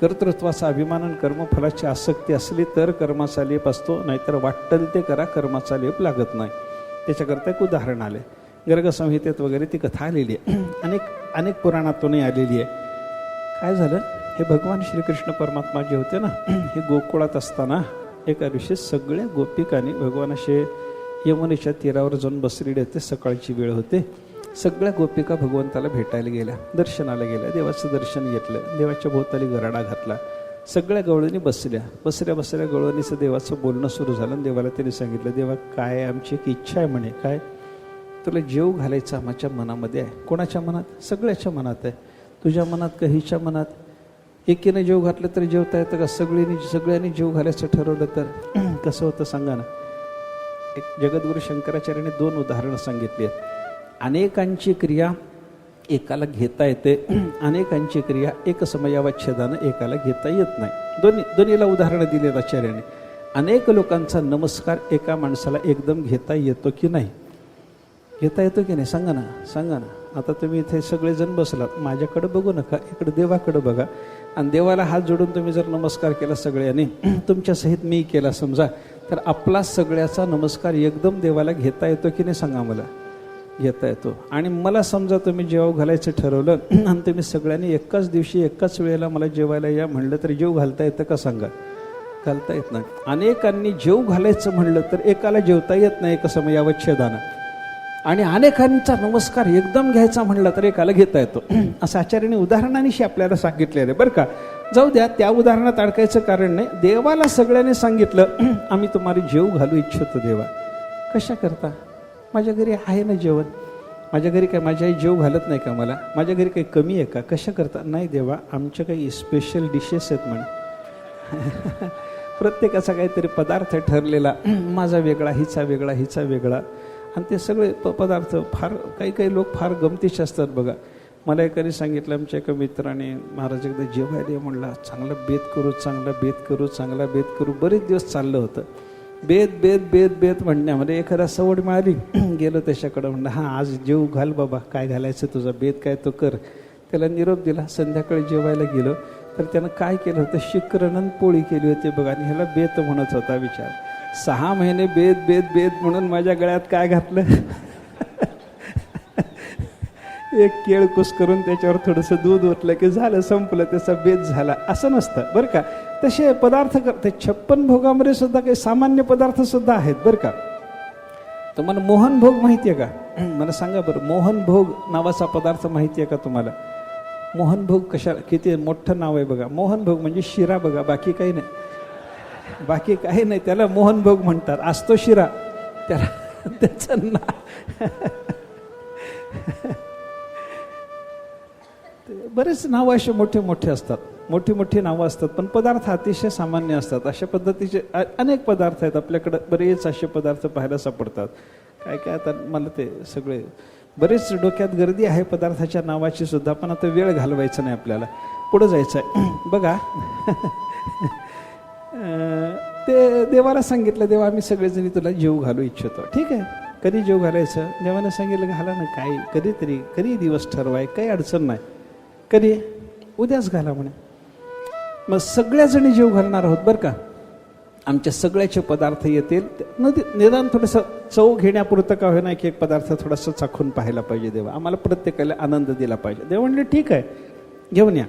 कर्तृत्वाचा अभिमान आणि कर्मफलाची आसक्ती असली तर कर्माचा लेप असतो नाहीतर वाटतं ते करा कर्माचा लेप लागत नाही. त्याच्याकरता एक उदाहरण आलं गर्गसंहितेत वगैरे ती कथा आलेली आहे. अनेक अनेक पुराणातूनही आलेली आहे. काय झालं? हे भगवान श्रीकृष्ण परमात्मा जे होते ना हे गोकुळात असताना एका दिवशी सगळ्या गोपिकांनी भगवान यमुनेच्या तीरावर जाऊन बसलेले होते सकाळची वेळ होते. सगळ्या गोपिका भगवंताला भेटायला गेल्या दर्शनाला गेल्या देवाचं दर्शन घेतलं देवाच्या भोवताली गराडा घातला. सगळ्या गवळणी बसल्या. बसल्या बसल्या गवळणीचं देवाचं बोलणं सुरू झालं आणि देवाला त्यांनी सांगितलं देवा काय आमची? एक इच्छा आहे म्हणे काय? तुला जेव घालायचा आमच्या मनामध्ये आहे. कोणाच्या मनात? सगळ्याच्या मनात आहे. तुझ्या मनात का हिच्या मनात? एकीने जेव घातलं तर जेवता येतं का? सगळ्यांनी सगळ्यांनी जेव घालायचं ठरवलं तर? कसं होतं सांगा ना. एक जगद्गुरु शंकराचार्याने दोन उदाहरणं सांगितली आहेत. अनेकांची क्रिया एकाला घेता येते. अनेकांची क्रिया एकसमयावच्छेदानं एकाला घेता येत नाही. दोन्ही दोन्हीला उदाहरणं दिलेत आचार्याने. अनेक लोकांचा नमस्कार एका माणसाला एकदम घेता येतो की नाही? घेता येतो की नाही? सांगा ना सांगा ना. आता तुम्ही इथे सगळेजण बसलात माझ्याकडे बघू नका इकडे देवाकडे बघा. आणि देवाला हात जोडून तुम्ही जर नमस्कार केला सगळ्यांनी तुमच्या सहित मी केला समजा तर आपला सगळ्याचा नमस्कार एकदम देवाला घेता येतो की नाही सांगा मला? घेता येतो. आणि मला समजा तुम्ही जेव घालायचं ठरवलं आणि तुम्ही सगळ्यांनी एकाच दिवशी एकाच वेळेला मला जेवायला या म्हणलं तर जेव घालता येतं का सांगा? घालता येत नाही. अनेकांनी जेव घालायचं म्हणलं तर एकाला जेवता येत नाही एका समयावच्छेदानं आणि अनेकांचा नमस्कार एकदम घ्यायचा म्हणला तर एकाला घेता येतो. असं आचार्याने उदाहरणानिशी आपल्याला सांगितलेलं आहे बरं का? जाऊ द्या त्या उदाहरणात अडकायचं कारण नाही. देवाला सगळ्यांनी सांगितलं आम्ही तुम्हाला जेव घालू इच्छितो देवा. कशा करता? माझ्या घरी आहे ना जेवण? माझ्या घरी काय माझी आई जेव घालत नाही का मला? माझ्या घरी काही कमी आहे का? कशा करता? नाही देवा आमच्या काही स्पेशल डिशेस आहेत म्हणे. प्रत्येकाचा काहीतरी पदार्थ ठरलेला. माझा वेगळा हिचा वेगळा हिचा वेगळा. आणि ते सगळे प पदार्थ फार काही काही लोक फार गमतीचे असतात बघा. मला एकाने सांगितलं आमच्या एका मित्राने महाराज एकदा जेवायला म्हणला चांगला बेत करू चांगला बेत करू चांगला बेत करू. बरेच दिवस चाललं होतं. बेत बेत बेत बेत म्हणण्यामध्ये एखादा सवड मिळाली गेलो त्याच्याकडं म्हणलं हां आज जेव घाल बाबा काय घालायचं तुझा? बेत काय तो कर. त्याला निरोप दिला. संध्याकाळी जेवायला गेलो. तर त्यानं काय केलं होतं? शिकरणन पोळी केली होती बघा. आणि ह्याला बेत म्हणत होता विचार. सहा महिने बेत बेत बेत म्हणून माझ्या गळ्यात काय घातलं? एक केळ कुस करून त्याच्यावर थोडंसं दूध ओतलं की झालं संपलं. त्याचा बेत झाला. असं नसतं बरं का? तसे पदार्थ करते छप्पन भोगामध्ये सुद्धा काही सामान्य पदार्थ सुद्धा आहेत बरं का? तुम्हाला मोहन भोग माहिती आहे का? मला सांगा बरं मोहन भोग नावाचा पदार्थ माहिती आहे का तुम्हाला? मोहन भोग कशा किती मोठं नाव आहे बघा. मोहन भोग म्हणजे शिरा बघा बाकी काही नाही. बाकी काही नाही त्याला मोहन भोग म्हणतात. असतो शिरा. त्याला त्याचं ना बरेच नावं असे मोठे मोठे असतात. मोठी मोठी नावं असतात पण पदार्थ अतिशय सामान्य असतात. अशा पद्धतीचे अनेक पदार्थ आहेत. आपल्याकडे बरेच असे पदार्थ पाहायला सापडतात. काय काय आता मला ते सगळे बरेच डोक्यात गर्दी आहे पदार्थाच्या नावाची सुद्धा पण आता वेळ घालवायचा नाही आपल्याला. पुढं जायचं आहे बघा ते देवाला सांगितलं देवा आम्ही सगळेजणी तुला जीव घालू इच्छितो. ठीक आहे. कधी जीव घालायचं? देवाने सांगितलं घाला ना काही कधीतरी कधी दिवस ठरवाय काही अडचण नाही. कधी? उद्याच घाला म्हणे. मग सगळ्याजणी जीव घालणार आहोत बरं का? आमच्या सगळ्याचे पदार्थ येतील. नदी निदान थोडंसं चव घेण्यापुरतं का होईना की एक पदार्थ थोडासा चाखून पाहायला पाहिजे देवा. आम्हाला प्रत्येकाला आनंद दिला पाहिजे. देव म्हणले ठीक आहे. घेऊन या.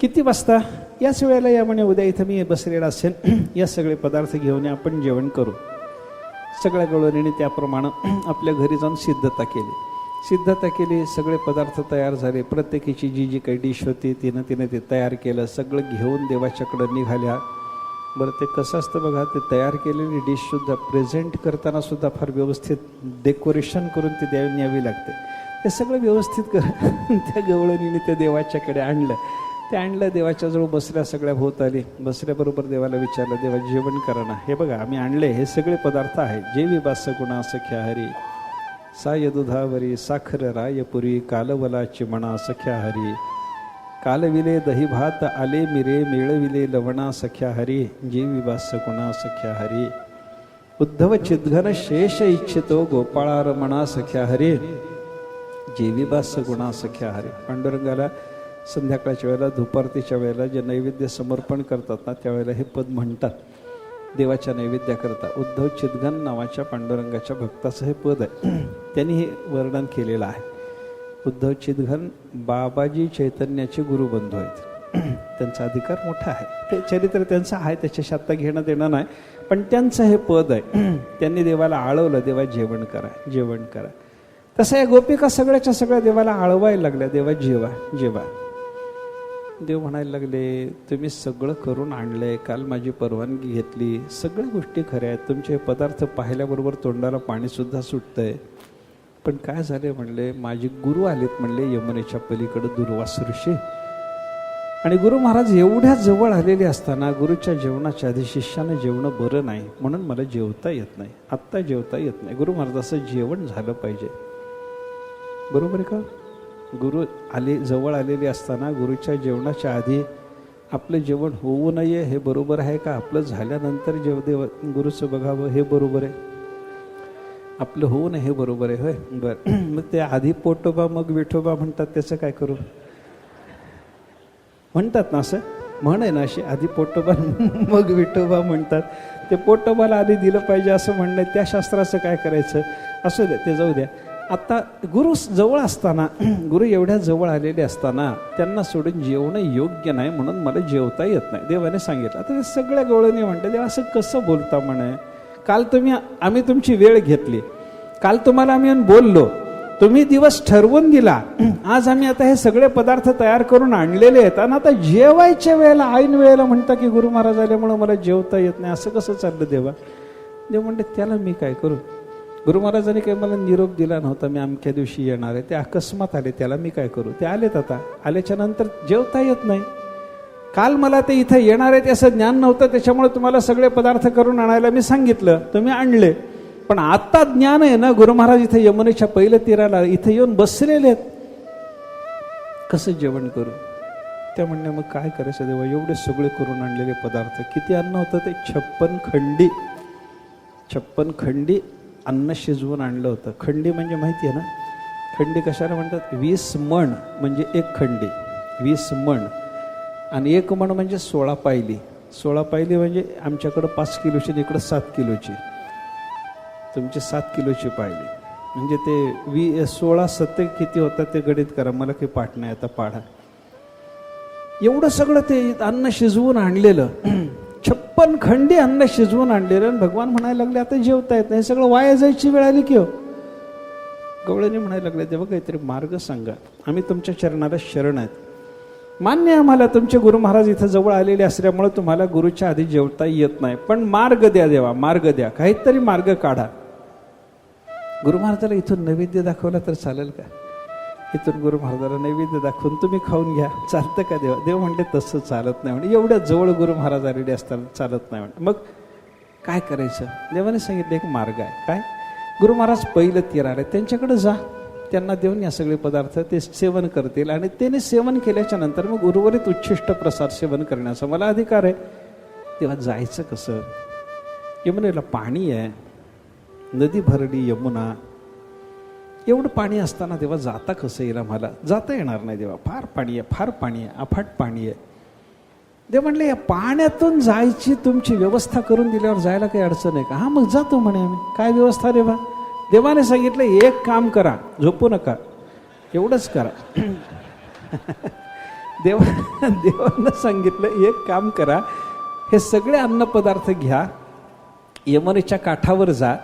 किती वाजता? याच वेळेला या म्हणे उद्या इथं मी बसलेला असेल. या सगळे पदार्थ घेऊन या. आपण जेवण करू. सगळ्या गळवणीने त्याप्रमाणे आपल्या घरी जाऊन सिद्धता केली. सिद्धता केली सगळे पदार्थ तयार झाले. प्रत्येकीची जी जी काही डिश होती तिनं तिनं ते तयार केलं. सगळं घेऊन देवाच्याकडं निघाल्या. बरं ते कसं असतं बघा ते तयार केलेली डिशसुद्धा प्रेझेंट करताना सुद्धा फार व्यवस्थित डेकोरेशन करून ती द्यावी न्यावी लागते. ते सगळं व्यवस्थित कर त्या गवळणीने ते देवाच्याकडे आणलं. ते आणलं देवाच्याजवळ बसल्या सगळ्या होत आली. बसल्याबरोबर देवाला विचारलं देवा जेवण करा ना. हे बघा आम्ही आणले हे सगळे पदार्थ आहेत. जे विभास गुणा सख्या हरी साय दुधावरी साखर रायपुरी कालवलाची म्हणा सख्या हरी कालविले दही भात आले मिरे मिळविले लवणा सख्या हरी जेवी गुणा सख्या हरी उद्धव चिद्घन शेष इच्छितो गोपाळार म्हणा सख्या हरी जेवी गुणा सख्या हरी पांडुरंगाला संध्याकाळच्या वेळेला दुपारतीच्या वेळेला जे नैवेद्य समर्पण करतात ना त्यावेळेला हे पद म्हणतात. देवाच्या नैवेद्याकरता उद्धव चिद्घन नावाच्या पांडुरंगाच्या भक्ताचं हे पद आहे. त्यांनी हे वर्णन केलेलं आहे. उद्धव चिदघन बाबाजी चैतन्याचे गुरुबंधू आहेत. त्यांचा अधिकार मोठा आहे. ते चरित्र त्यांचं आहे त्याच्याशी आत्ता घेणं देणं नाही. पण त्यांचं हे पद आहे. त्यांनी देवाला आळवलं देवा जेवण करा जेवण करा. तसं या गोपिका सगळ्याच्या सगळ्या देवाला आळवायला लागल्या. देवा जेवा जेवा. देव म्हणायला लागले तुम्ही सगळं करून आणलंय. काल माझी परवानगी घेतली. सगळ्या गोष्टी खऱ्या आहेत. तुमचे पदार्थ पाहिल्याबरोबर तोंडाला पाणीसुद्धा सुटतंय. पण काय झाले म्हणले माझे गुरु आलेत म्हणले यमुनेच्या पलीकडे दुर्वास ऋषी. आणि गुरु महाराज एवढ्या जवळ आलेले असताना गुरुच्या जेवणाच्या आधी शिष्यानं जेवणं बरं नाही म्हणून मला जेवता येत नाही. आत्ता जेवता येत नाही. गुरु महाराजाचं जेवण झालं पाहिजे. बरोबर आहे का? गुरु आले जवळ आलेले असताना गुरुच्या जेवणाच्या आधी आपलं जेवण होऊ नये हे बरोबर आहे का? आपलं झाल्यानंतर जेव देव गुरुचं बघावं हे बरोबर आहे. आपलं होऊ नये हे बरोबर आहे होय? बरं. मग ते आधी पोटोबा मग विठोबा म्हणतात त्याचं काय करू? म्हणतात ना असं? म्हण आहे ना अशी आधी पोटोबा मग विठोबा म्हणतात. ते पोटोबाला आधी दिलं पाहिजे असं म्हणणं. त्या शास्त्राचं काय करायचं? असू द्या ते जाऊ द्या. आता गुरु जवळ असताना गुरु एवढ्या जवळ आलेले असताना त्यांना सोडून जेवणं योग्य नाही म्हणून मला जेवता येत नाही. देवाने सांगितलं. आता ते सगळ्या गवळणी म्हणते देवा असं कसं बोलता म्हणे? काल तुम्ही आम्ही तुमची वेळ घेतली. काल तुम्हाला आम्ही बोललो. तुम्ही दिवस ठरवून दिला. आज आम्ही आता हे सगळे पदार्थ तयार करून आणलेले आहेत. आणि आता जेवायच्या वेळेला ऐन वेळेला म्हणता की गुरु महाराज आल्यामुळं मला जेवता येत नाही. असं कसं चाललं देवा? देव म्हणते त्याला मी काय करू? गुरु महाराजांनी काही मला निरोप दिला नव्हता. मी अमक्या दिवशी येणार आहे. ते अकस्मात आले. त्याला मी काय करू? ते आलेत आता. आल्याच्यानंतर जेवता येत नाही. काल मला ते इथं येणार आहे त्याचं ज्ञान नव्हतं त्याच्यामुळे तुम्हाला सगळे पदार्थ करून आणायला मी सांगितलं. तुम्ही आणले. पण आत्ता ज्ञान आहे ना गुरु महाराज इथे यमुनेच्या पहिल्या तीराला इथे येऊन बसलेले आहेत. कसं जेवण करू? त्या म्हणणे मग काय करायचं देवा? एवढे सगळे करून आणलेले पदार्थ किती अन्न होतं ते? छप्पन खंडी. छप्पन खंडी अन्न शिजवून आणलं होतं. खंडी म्हणजे माहिती आहे ना? खंडी कशाला म्हणतात? वीस मण म्हणजे एक खंडी. वीस मण. आणि एक म्हण म्हणजे सोळा पायली. सोळा पायली म्हणजे आमच्याकडं पाच किलोची आणि इकडं सात किलोची. तुमची सात किलोची पायली. म्हणजे ते वी सोळा सत्य किती होतात ते गणित करा. मला काही पाठ नाही आता पाढा. एवढं सगळं ते अन्न शिजवून आणलेलं. छप्पन खंडी अन्न शिजवून आणलेलं. आणि भगवान म्हणायला लागले आता जेवता येत नाही. हे सगळं वाया जायची वेळ आली की हो. गवळ्याने म्हणायला लागले तेव्हा काहीतरी मार्ग सांगा. आम्ही तुमच्या चरणाला शरण आहेत. मान्य आम्हाला तुमचे गुरु महाराज इथं जवळ आलेले असल्यामुळे तुम्हाला गुरुच्या आधी जेवता येत नाही. पण मार्ग द्या देवा मार्ग द्या. काहीतरी मार्ग काढा. गुरु महाराजाला इथून नैवेद्य दाखवला तर चालेल का? इथून गुरु महाराजाला नैवेद्य दाखवून तुम्ही खाऊन घ्या. चालतं का देवा? देव म्हणले तसं चालत नाही. म्हणजे एवढ्या जवळ गुरु महाराज आलेले असताना चालत नाही. म्हणजे मग काय करायचं? देवाने सांगितलं एक मार्ग आहे. काय? गुरु महाराज पहिलं तीर आले. त्यांच्याकडे जा. त्यांना देऊन या सगळे पदार्थ ते सेवन करतील. आणि त्याने सेवन केल्याच्यानंतर मग उर्वरित उच्छिष्ट प्रसाद सेवन करण्याचा मला अधिकार आहे. तेव्हा जायचं कसं? यमुनेला पाणी आहे. नदी भरली यमुना. एवढं पाणी असताना तेव्हा जाता कसं येईल आम्हाला? जाता येणार नाही देवा फार पाणी आहे फार पाणी आहे अफाट पाणी आहे. देव म्हणले या पाण्यातून जायची तुमची व्यवस्था करून दिल्यावर जायला काही अडचण आहे का? हा मग जातो म्हणे आम्ही. काय व्यवस्था रे बा? देवाने सांगितलं एक काम करा झोपू नका. एवढंच करा. देवा देवानं सांगितलं एक काम करा हे सगळे अन्नपदार्थ घ्या यमुनेच्या काठावर जा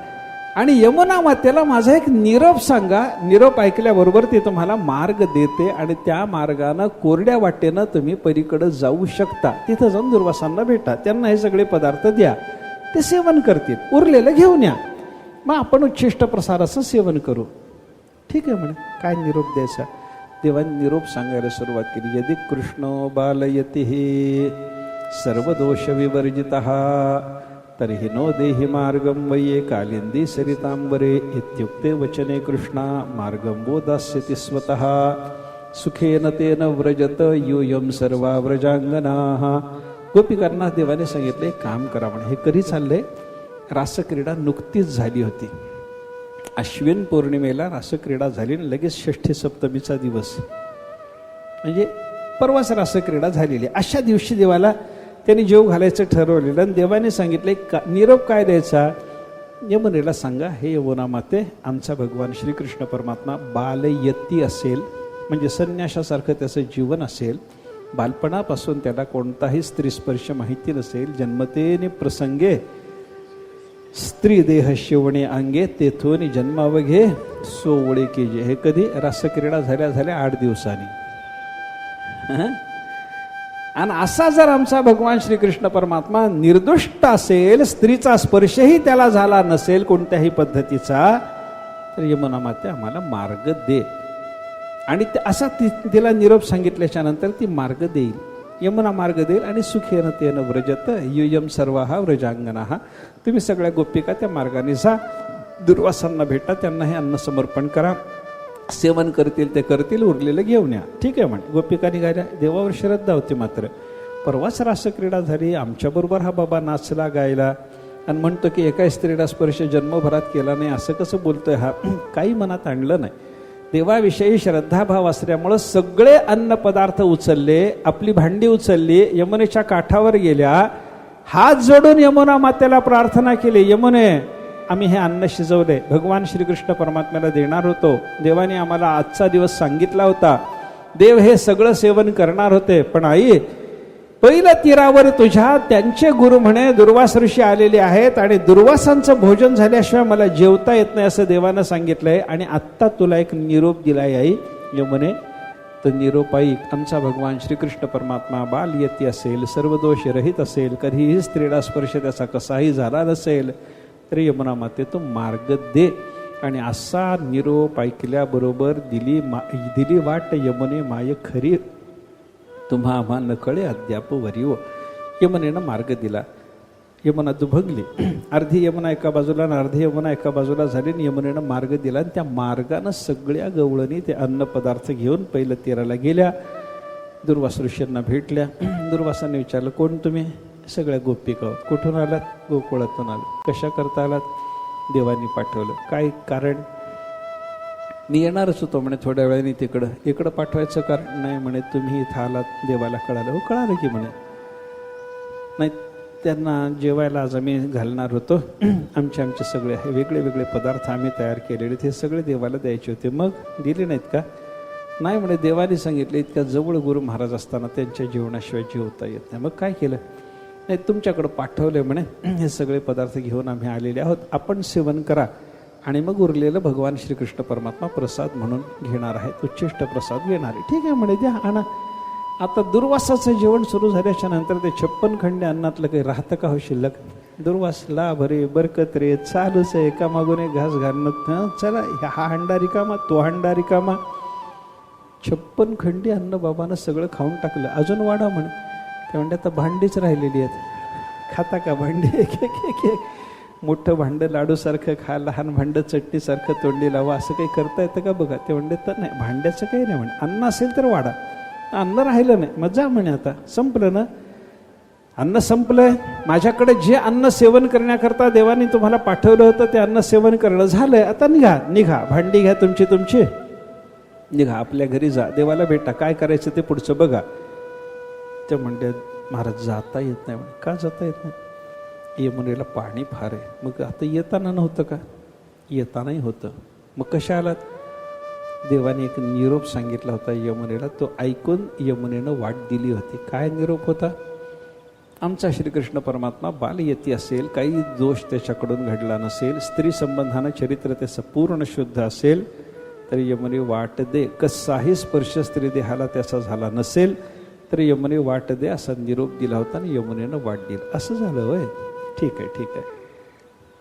आणि यमुना मातेला माझा एक निरोप सांगा. निरोप ऐकल्याबरोबर ते तुम्हाला मार्ग देते आणि त्या मार्गानं कोरड्या वाटेनं तुम्ही पलीकडं जाऊ शकता. तिथं जाऊन दुर्वासांना भेटा. त्यांना हे सगळे पदार्थ द्या. ते सेवन करतील. उरलेलं घेऊन या. मग आपण उच्छिष्ट प्रसाराचं सेवन करू. ठीक आहे म्हणे. काय निरोप द्यायचा? देवाने निरोप सांगायला सुरुवात केली. यदि कृष्ण बालयती सर्व दोष विवर्जित तर्हि नो देहि मार्गं वये कालिंदी सरितांबरे इत्युक्ते वचने कृष्णा मार्गं वो दास्यति स्वतः। सुखेन तेन व्रजत यूयम सर्वा व्रजांगनाः गोपिकांना देवाने सांगितले काम करा म्हणे. हे कधी चाललंय? रासक्रीडा नुकतीच झाली होती. अश्विन पौर्णिमेला रासक्रीडा झाली आणि लगेच षष्ठी सप्तमीचा दिवस. म्हणजे परवाच रासक्रीडा झालेली. अशा दिवशी देवाला त्यांनी जेव घालायचं ठरवलेलं आणि देवाने सांगितलं का निरोप काय द्यायचा? यमुनेला सांगा हे यमुना माते आमचा भगवान श्रीकृष्ण परमात्मा बालयती असेल म्हणजे संन्याशासारखं त्याचं जीवन असेल. बालपणापासून त्याला कोणताही स्त्रीस्पर्श माहिती नसेल. जन्मतेने प्रसंगे स्त्री देह शिवणे अंगे तेथून जन्मावघे सोवळे केजे हे कधी? रासक्रीडा झाल्या झाल्या आठ दिवसांनी. आणि असा जर आमचा भगवान श्रीकृष्ण परमात्मा निर्दुष्ट असेल स्त्रीचा स्पर्शही त्याला झाला नसेल कोणत्याही पद्धतीचा तर यमुना माते आम्हाला मार्ग दे. आणि ते असा ती तिला निरोप सांगितल्याच्या नंतर ती मार्ग देईल. यमुना मार्ग देईल आणि सुखेन तेन व्रजत युयम सर्व हा व्रजांगना. हा तुम्ही सगळ्या गोपिका त्या मार्गाने जा दुर्वासांना भेटा त्यांना हे अन्न समर्पण करा. सेवन करतील ते करतील उरलेलं घेऊन या. ठीक आहे म्हण. गोपिका निघाल्या. देवावर श्रद्धा होती मात्र. परवाच रासक्रीडा झाली. आमच्याबरोबर हा बाबा नाचला गायला. आणि म्हणतो की एका स्त्रीला स्पर्श जन्मभरात केला नाही. असं कसं बोलतोय हा? काही मनात आणलं नाही. देवाविषयी श्रद्धाभाव असल्यामुळं सगळे अन्न पदार्थ उचलले आपली भांडी उचलली यमुनेच्या काठावर गेल्या. हात जोडून यमुना मातेला प्रार्थना केली यमुने आम्ही हे अन्न शिजवले. भगवान श्रीकृष्ण परमात्म्याला देणार होतो. देवाने आम्हाला आजचा दिवस सांगितला होता. देव हे सगळं सेवन करणार होते. पण आई पहिल्या तीरावर तुझ्या त्यांचे गुरु म्हणे दुर्वास ऋषी आलेले आहेत आणि दुर्वासांचं भोजन झाल्याशिवाय मला जेवता येत नाही असं देवानं सांगितलंय. आणि आत्ता तुला एक निरोप दिलाय आई. यमुने तर निरोप ऐक आमचा भगवान श्रीकृष्ण परमात्मा बाल येती असेल सर्व दोष रहित असेल कधीही स्त्रीला स्पर्श त्याचा कसाही झाला नसेल तरी यमुना माते तो मार्ग दे. आणि असा निरोप ऐकल्याबरोबर दिली मा दिली वाट यमुने माय खरी. तुम्हा आम्हा नकळे अद्याप वरिव यमुनेनं मार्ग दिला. यमुना दुभंगली. अर्धी यमुना एका बाजूला आणि अर्धी यमुना एका बाजूला झाली आणि यमुनेनं मार्ग दिला आणि त्या मार्गानं सगळ्या गवळणी ते अन्नपदार्थ घेऊन पहिलं तीराला गेल्या. दुर्वास ऋषींना भेटल्या. दुर्वासाने विचारलं कोण तुम्ही? सगळ्या गोपिका कुठून आलात? गोकुळातून आलात कशा करता आलात? देवानी पाठवलं. काय कारण? मी येणारच होतो म्हणे थोड्या वेळाने तिकडं. इकडं पाठवायचं कारण नाही म्हणे तुम्ही इथं आलात देवाला कळालं. हो कळालं की म्हणे. नाही त्यांना जेवायला आज आम्ही घालणार होतो. आमचे आमचे सगळे वेगळे वेगळे पदार्थ आम्ही तयार केलेले ते सगळे देवाला द्यायचे होते. मग दिले नाहीत का? नाही म्हणे देवाने सांगितले इतक्या जवळ गुरु महाराज असताना त्यांच्या जेवणाशिवाय जेवता येत नाही. मग काय केलं? नाही तुमच्याकडं पाठवले म्हणे हे सगळे पदार्थ घेऊन आम्ही आलेले आहोत. आपण सेवन करा. आणि मग उरलेलं भगवान श्रीकृष्ण परमात्मा प्रसाद म्हणून घेणार आहेत उच्चिष्ट प्रसाद घेणार आहे ठीक आहे म्हणे द्या आणा. आता दुर्वासाचं जेवण सुरू झाल्याच्यानंतर ते छप्पन खंडे अन्नातलं काही राहतं का हो शिल्लक? दुर्वास ला भरे बरकत रे चालूच आहे एका मागून एक घास घालणं. चला हा हंडा रिकामा तो हंडा रिकामा. छप्पन खंडी अन्न बाबानं सगळं खाऊन टाकलं. अजून वाढा म्हणे. ते म्हणते आता भांडीच राहिलेली आहेत. खाता का भांडी? एक एक एक एक. मोठं भांडं लाडूसारखं खा लहान भांडं चटणीसारखं तोंडी लावा असं काही करता येतं का बघा? ते म्हणले तर नाही भांड्याचं काही नाही म्हणे. अन्न असेल तर वाढा. अन्न राहिलं नाही. मग जा म्हणे आता. संपलं ना? अन्न संपलंय माझ्याकडे जे अन्न सेवन करण्याकरता देवाने तुम्हाला पाठवलं होतं ते अन्न सेवन करणं झालंय. आता निघा निघा. भांडी घ्या तुमची तुमची. निघा आपल्या घरी जा. देवाला भेटा. काय करायचं ते पुढचं बघा. ते म्हणते महाराज जाता येत नाही. म्हणे का जाता येत नाही? यमुनेला पाणी फार आहे. मग आता येताना नव्हतं का? येतानाही होतं. मग कशा आलात? देवाने एक निरोप सांगितला होता यमुनेला. तो ऐकून यमुनेनं वाट दिली होती. काय निरोप होता? आमचा श्रीकृष्ण परमात्मा बाल येती असेल काही दोष त्याच्याकडून घडला नसेल स्त्री संबंधानं चरित्र त्याचं पूर्ण शुद्ध असेल तर यमुने वाट दे. कसाही स्पर्श स्त्री देहाला त्याचा झाला नसेल तर यमुने वाट दे असा निरोप दिला होता आणि यमुनेनं वाट दिली. असं झालं होय. ठीक आहे ठीक आहे.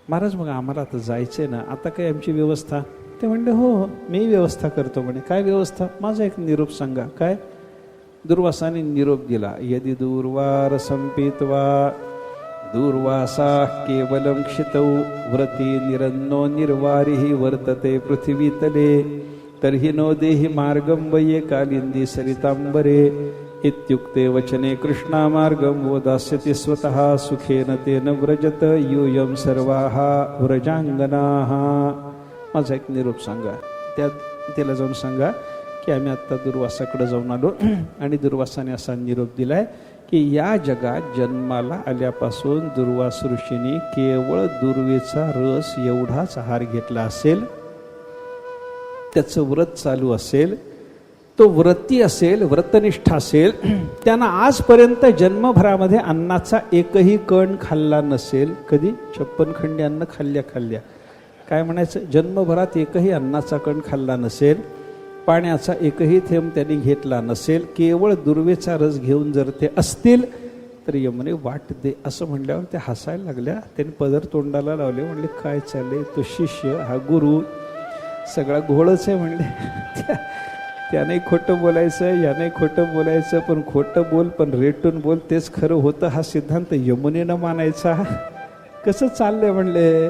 महाराज मग आम्हाला आता जायचं आहे ना. आता काय आमची व्यवस्था? ते म्हणले हो हो मी व्यवस्था करतो. म्हणे काय व्यवस्था? माझा एक निरोप सांगा. काय? दुर्वासाने निरोप दिला. यदि दूर्वार संपित्वा दूर्वासा केवलं क्षितौ व्रती निरन्नो निर्वारिः वर्तते पृथ्वीतले तर्हि नो देहि मार्गं वये कालिंदी सरितांबरे इत्युक्ते वचने कृष्णामार्गं वो दास्यति स्वतः सुखेन तेन व्रजत यूयं सर्वाः व्रजांगनाः माझा एक निरोप सांगा. त्या तिला जाऊन सांगा की आम्ही आत्ता दुर्वासाकडे जाऊन आलो आणि दुर्वासाने असा निरोप दिलाय की या जगात जन्माला आल्यापासून दुर्वास ऋषीने केवळ दुर्वेचा रस एवढाच आहार घेतला असेल त्याचं व्रत चालू असेल तो व्रती असेल व्रतनिष्ठ असेल त्यांना आजपर्यंत जन्मभरामध्ये अन्नाचा एकही कण खाल्ला नसेल. कधी? छप्पन खंडी अन्न खाल्ल्या खाल्ल्या. काय म्हणायचं? जन्मभरात एकही अन्नाचा कण खाल्ला नसेल पाण्याचा एकही थेंब त्यांनी घेतला नसेल केवळ दुर्वेचा रस घेऊन जर ते असतील तर यमुने वाट दे असं म्हणल्यावर ते हसायला लागल्या. त्यांनी पदर तोंडाला लावले म्हणले काय चालले तो शिष्य हा गुरु सगळा घोळच आहे म्हणले. त्या- त्याने खोटं बोलायचं याने खोटं बोलायचं पण खोटं बोल पण रेटून बोल तेच खरं होतं हा सिद्धांत यमुनेनं मानायचा. कसं चाललंय म्हणले?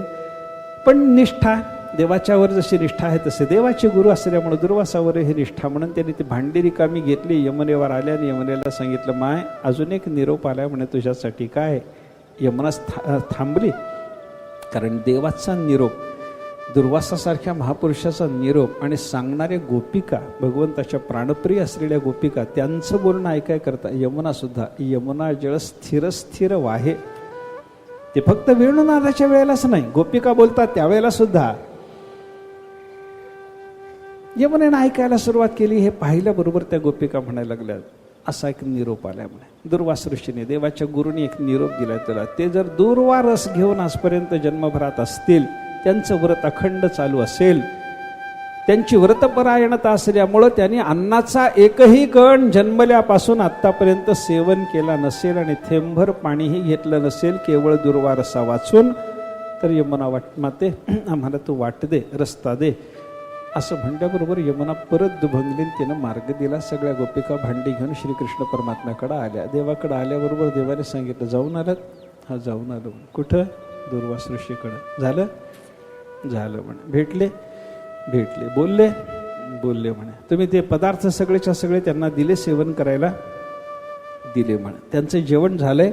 पण निष्ठा देवाच्यावर जशी निष्ठा आहे तसे. देवाचे गुरु असल्यामुळे दुर्वासावर ही निष्ठा म्हणून त्यांनी ती भांडी रिकामी घेतली. यमुनेवर आल्या आणि यमुनेला सांगितलं माय अजून एक निरोप आला म्हणे तुझ्यासाठी. काय? यमुना था थांबली? कारण देवाचा निरोप दुर्वासासारख्या महापुरुषाचा निरोप आणि सांगणाऱ्या गोपिका भगवंताच्या प्राणप्रिय असलेल्या गोपिका त्यांचं बोलणं ऐकाय करता यमुनासुद्धा यमुना जळ स्थिर स्थिर वाहे. ते फक्त वेणुनादाच्या वेळेलाच नाही गोपिका बोलतात त्यावेळेला सुद्धा. यमुनेनं ऐकायला सुरुवात केली हे पाहिल्याबरोबर त्या गोपिका म्हणायला लागल्या असा एक निरोप आलाय म्हणे. दुर्वास ऋषीने देवाच्या गुरुनी एक निरोप दिलाय तुला ते जर दुर्वा रस घेऊन आजपर्यंत जन्मभरात असतील त्यांचं व्रत अखंड चालू असेल त्यांची व्रतपरायणता असल्यामुळं त्यांनी अन्नाचा एकही कण जन्मल्यापासून आत्तापर्यंत सेवन केला नसेल आणि थेंभर पाणीही घेतलं नसेल केवळ दुर्वा रसा वाचून तर यमुना वाट माते आम्हाला तू वाट दे रस्ता दे. असं म्हणल्याबरोबर यमुना परत दुभंगलीन तिनं मार्ग दिला. सगळ्या गोपिका भांडी घेऊन श्रीकृष्ण परमात्म्याकडे आल्या. देवाकडं आल्याबरोबर देवाने सांगितलं जाऊन आलं. हा जाऊन आलो. कुठं? दुर्वास ऋषीकडं झालं? झालं म्हणे. भेटले भेटले. बोलले बोलले म्हणे. तुम्ही ते पदार्थ सगळेच्या सगळे त्यांना दिले सेवन करायला दिले म्हणे. त्यांचं जेवण झालंय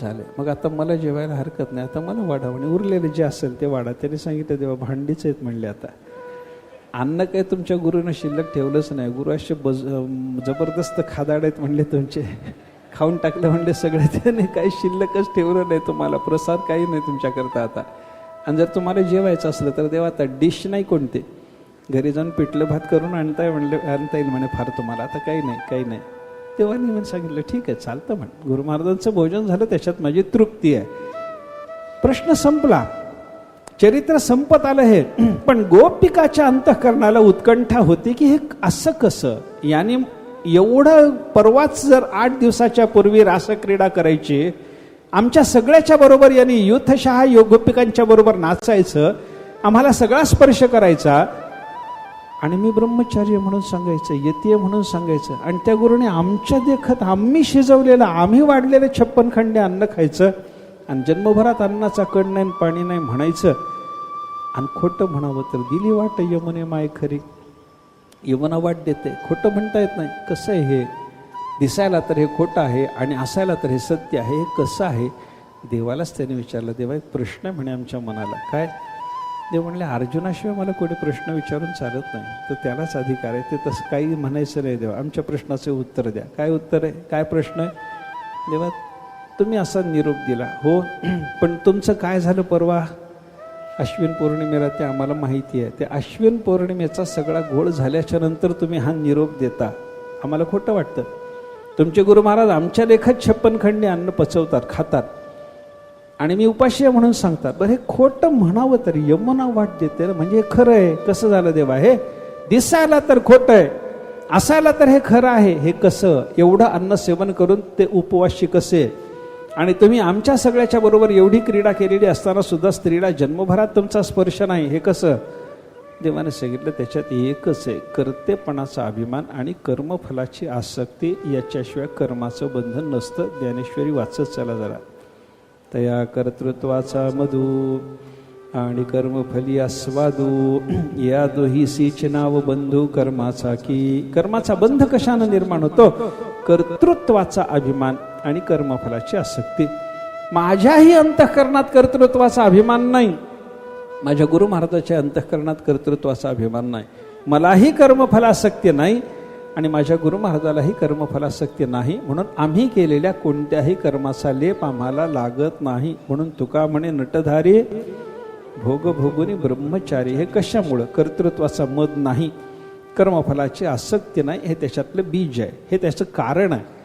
झाले मग आता मला जेवायला हरकत नाही. आता मला वाढा म्हणे. उरलेले जे असेल ते वाढा. त्यांनी सांगितलं देवा भांडीच आहेत म्हणले आता. अन्न काही तुमच्या गुरुनं शिल्लक ठेवलंच नाही. गुरु असे बज जबरदस्त खादाड आहेत म्हणले तुमचे. खाऊन टाकलं म्हणले सगळे. त्याने काही शिल्लकच ठेवलं नाही तुम्हाला. प्रसाद काही नाही तुमच्याकरता आता. आणि जर तुम्हाला जेवायचं असलं तर देवा आता डिश नाही कोणते. घरी जाऊन पिठलं भात करून आणताय म्हणले आणता येईल म्हणे फार तुम्हाला. आता काही नाही काही नाही. तेव्हा मी सांगितलं ठीक आहे चालतं म्हण. गुरु महाराजांचं भोजन झालं त्याच्यात माझी तृप्ती आहे. प्रश्न संपला. चरित्र संपत आलं हे. पण गोपिकाच्या अंतःकरणाला उत्कंठा होती की हे असं कसं? याने एवढं परवाच जर आठ दिवसाच्या पूर्वी रासक्रीडा करायची आमच्या सगळ्याच्या बरोबर यांनी युथशहा योग गोपिकांच्या बरोबर नाचायचं आम्हाला सगळा स्पर्श करायचा. आणि मी ब्रह्मचार्य म्हणून सांगायचं येते म्हणून सांगायचं. आणि त्या गुरुने आमच्या देखत आम्ही शिजवलेलं आम्ही वाढलेलं छप्पन खंडे अन्न खायचं. आणि जन्मभरात अन्नाचा कण नाही आणि पाणी नाही म्हणायचं. आणि खोटं म्हणावं तर दिली वाट यमुने माय खरी. यमुना वाट देते. खोटं म्हणता येत नाही. कसं आहे हे? दिसायला तर हे खोटं आहे आणि असायला तर हे सत्य आहे हे कसं आहे? देवालाच त्याने विचारलं देवा एक प्रश्न म्हणे आमच्या मनाला. काय? देव म्हणले अर्जुनाशिवाय मला कोणी प्रश्न विचारून चालत नाही. तर त्यालाच अधिकार आहे. ते तसं काही म्हणायचं नाही देवा. आमच्या प्रश्नाचे उत्तर द्या. काय उत्तर आहे? काय प्रश्न आहे? देवा तुम्ही असा निरोप दिला. हो पण तुमचं काय झालं परवा? अश्विन पौर्णिमेला ते आम्हाला माहिती आहे. ते अश्विन पौर्णिमेचा सगळा घोळ झाल्याच्यानंतर तुम्ही हा निरोप देता. आम्हाला खोटं वाटतं. तुमचे गुरु महाराज आमच्या लेखात छप्पन खंडे अन्न पचवतात खातात. आणि मी उपाशी आहे म्हणून सांगतात बरं हे खोटं म्हणावं तर यमुना वाट देते म्हणजे हे खरं आहे. कसं झालं देवा? हे दिसायला तर खोटं आहे. असायला तर हे खरं आहे. हे कसं? एवढं अन्न सेवन करून ते उपवाशी कसे आणि तुम्ही आमच्या सगळ्याच्या बरोबर एवढी क्रीडा केलेली असताना सुद्धा स्त्रीला जन्मभरात तुमचा स्पर्श नाही. हे कसं? देवाने सांगितलं त्याच्यात एकच आहे कर्तेपणाचा अभिमान आणि कर्मफलाची आसक्ती याच्याशिवाय कर्माचं बंधन नसतं. ज्ञानेश्वरी वाचत चला जरा. तया कर्तृत्वाचा मधू आणि कर्मफली आस्वादू. या दोही सिचनाव बंधू कर्माचा की कर्माचा बंध कशानं निर्माण होतो? कर्तृत्वाचा अभिमान आणि कर्मफलाची आसक्ती. माझ्याही अंतःकरणात कर्तृत्वाचा अभिमान नाही. माझ्या गुरु महाराजाच्या अंतःकरणात कर्तृत्वाचा अभिमान नाही. मलाही कर्मफलासक्ती नाही आणि माझ्या गुरु महाराजालाही कर्मफलासक्ती नाही. म्हणून आम्ही केलेल्या कोणत्याही कर्माचा लेप आम्हाला लागत नाही. म्हणून तुका म्हणे नटधारी भोग भोगुनी ब्रह्मचारी हे कशामुळं? कर्तृत्वाचा मद नाही. कर्मफलाची आसक्ती नाही. हे त्याच्यातलं बीज आहे. हे त्याचं कारण आहे.